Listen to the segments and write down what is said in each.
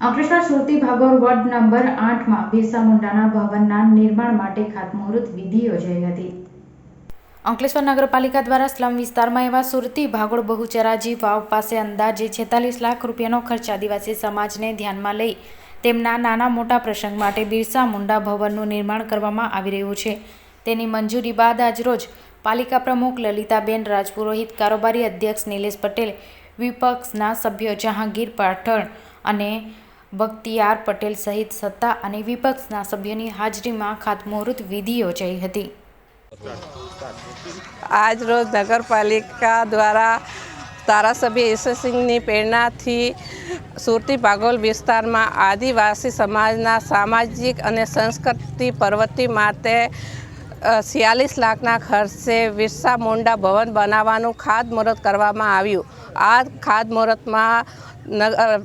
અંકલેશ્વર સુરતી ભાગોર ward number આઠમાં બિરસા મુંડાના ભવનના નિર્માણ માટે ખાતમુહૂર્ત વિધિ યોજાઈ હતી. અંકલેશ્વર નગરપાલિકા દ્વારા સ્લમ વિસ્તારમાં એવા સુરતી ભાગોળ બહુચરાજી વાવ પાસે અંદાજે છેતાલીસ લાખ રૂપિયાનો ખર્ચ આદિવાસી સમાજને ધ્યાનમાં લઈ તેમના નાના મોટા પ્રસંગ માટે બિરસા મુંડા ભવનનું નિર્માણ કરવામાં આવી રહ્યું છે. તેની મંજૂરી બાદ આજરોજ પાલિકા પ્રમુખ લલિતાબેન રાજપુરોહિત, કારોબારી અધ્યક્ષ નિલેશ પટેલ, વિપક્ષના સભ્યો જહાંગીર પાઠણ અને બખ્તિયાર પટેલ સહિત સત્તા અને વિપક્ષના સભ્યોની હાજરીમાં ખાતમુહૂર્ત વિધિ યોજાઈ હતી. આજ રોજ નગરપાલિકા દ્વારા ધારાસભ્ય ઈશ્વરસિંહની પ્રેરણાથી સુરતી ભાગોલ વિસ્તારમાં આદિવાસી સમાજના સામાજિક અને સંસ્કૃતિ પ્રવૃત્તિ માટે છિયાલીસ લાખના ખર્ચે વિરસા મુંડા ભવન બનાવવાનું ખાતમુહૂર્ત કરવામાં આવ્યું. આ ખાદ મુહૂર્તમાં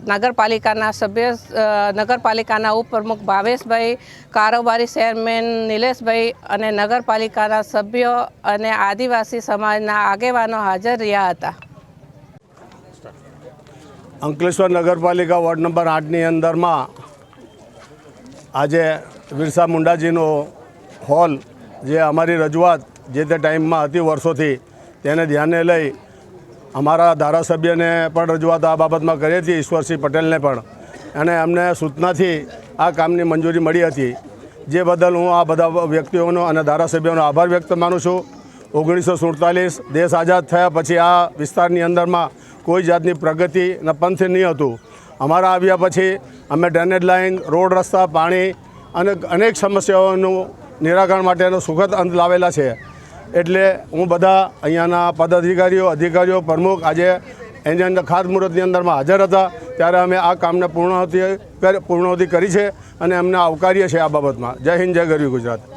નગરપાલિકાના સભ્ય નગરપાલિકાના ઉપપ્રમુખ ભાવેશભાઈ, કારોબારી ચેરમેન નિલેશભાઈ અને નગરપાલિકાના સભ્યો અને આદિવાસી સમાજના આગેવાનો હાજર રહ્યા હતા. અંકલેશ્વર નગરપાલિકા વોર્ડ નંબર આઠની અંદરમાં આજે બિરસા મુંડાજીનો હોલ જે અમારી રજૂઆત જે તે ટાઈમમાં હતી વર્ષોથી તેને ધ્યાને લઈ અમારા ધારાસભ્યને પણ રજૂઆત આ બાબતમાં કરી હતી, ઈશ્વરસિંહ પટેલને પણ. અને અમને સૂચનાથી આ કામની મંજૂરી મળી હતી. જે બદલ હું આ બધા વ્યક્તિઓનો અને ધારાસભ્યોનો આભાર વ્યક્ત માનું છું. ઓગણીસો સુડતાલીસ દેશ આઝાદ થયા પછી આ વિસ્તારની અંદરમાં કોઈ જાતની પ્રગતિ ન પંથ નહીં હતું. અમારા આવ્યા પછી અમે ડ્રેનેજ લાઇન, રોડ રસ્તા, પાણી અને અનેક સમસ્યાઓનું નિરાકરણ માટેનો સુખદ અંત લાવેલા છે. એટલે હું બધા અહીંયાના પદાધિકારીઓ, અધિકારીઓ, પ્રમુખ આજે એની અંદર ખાતમુહૂર્તની અંદરમાં હાજર હતા. ત્યારે અમે આ કામને પૂર્ણ કર- કરી છે અને અમને આવકારીએ છીએ આ બાબતમાં. જય હિન્દ, જય ગરવી ગુજરાત.